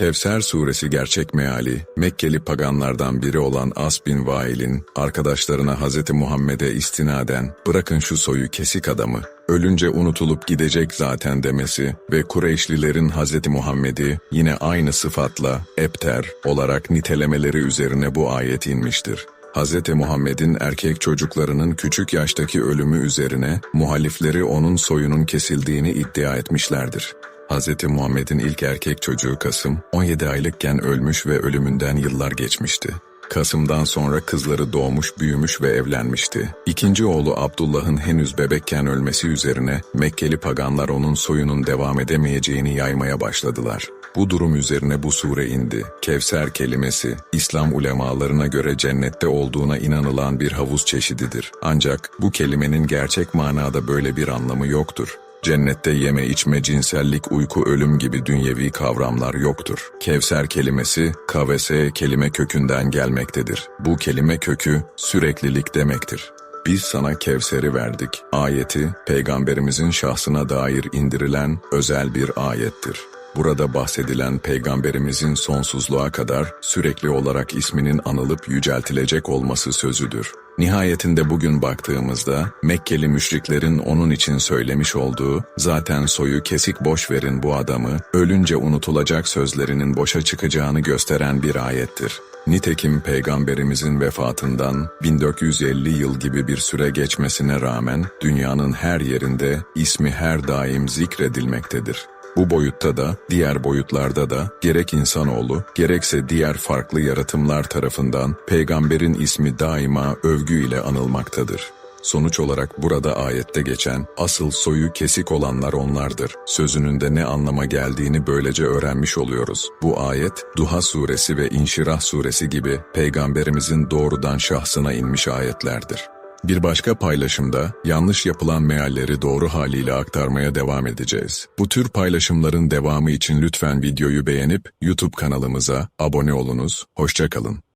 Kevser suresi gerçek meali, Mekkeli paganlardan biri olan As bin Vail'in, arkadaşlarına Hz. Muhammed'e istinaden, bırakın şu soyu kesik adamı, ölünce unutulup gidecek zaten demesi ve Kureyşlilerin Hz. Muhammed'i yine aynı sıfatla, ebter olarak nitelemeleri üzerine bu ayet inmiştir. Hz. Muhammed'in erkek çocuklarının küçük yaştaki ölümü üzerine muhalifleri onun soyunun kesildiğini iddia etmişlerdir. Hz. Muhammed'in ilk erkek çocuğu Kasım, 17 aylıkken ölmüş ve ölümünden yıllar geçmişti. Kasım'dan sonra kızları doğmuş, büyümüş ve evlenmişti. İkinci oğlu Abdullah'ın henüz bebekken ölmesi üzerine Mekkeli paganlar onun soyunun devam edemeyeceğini yaymaya başladılar. Bu durum üzerine bu sure indi. Kevser kelimesi, İslam ulemalarına göre cennette olduğuna inanılan bir havuz çeşididir. Ancak bu kelimenin gerçek manada böyle bir anlamı yoktur. Cennette yeme içme, cinsellik, uyku, ölüm gibi dünyevi kavramlar yoktur. Kevser kelimesi, kavese kelime kökünden gelmektedir. Bu kelime kökü süreklilik demektir. Biz sana Kevser'i verdik. Ayeti, peygamberimizin şahsına dair indirilen özel bir ayettir. Burada bahsedilen peygamberimizin sonsuzluğa kadar sürekli olarak isminin anılıp yüceltilecek olması sözüdür. Nihayetinde bugün baktığımızda Mekkeli müşriklerin onun için söylemiş olduğu zaten soyu kesik boş verin bu adamı ölünce unutulacak sözlerinin boşa çıkacağını gösteren bir ayettir. Nitekim peygamberimizin vefatından 1450 yıl gibi bir süre geçmesine rağmen dünyanın her yerinde ismi her daim zikredilmektedir. Bu boyutta da, diğer boyutlarda da gerek insanoğlu, gerekse diğer farklı yaratımlar tarafından peygamberin ismi daima övgüyle anılmaktadır. Sonuç olarak burada ayette geçen asıl soyu kesik olanlar onlardır. Sözünün de ne anlama geldiğini böylece öğrenmiş oluyoruz. Bu ayet Duha suresi ve İnşirah suresi gibi peygamberimizin doğrudan şahsına inmiş ayetlerdir. Bir başka paylaşımda yanlış yapılan mealleri doğru haliyle aktarmaya devam edeceğiz. Bu tür paylaşımların devamı için lütfen videoyu beğenip YouTube kanalımıza abone olunuz. Hoşçakalın.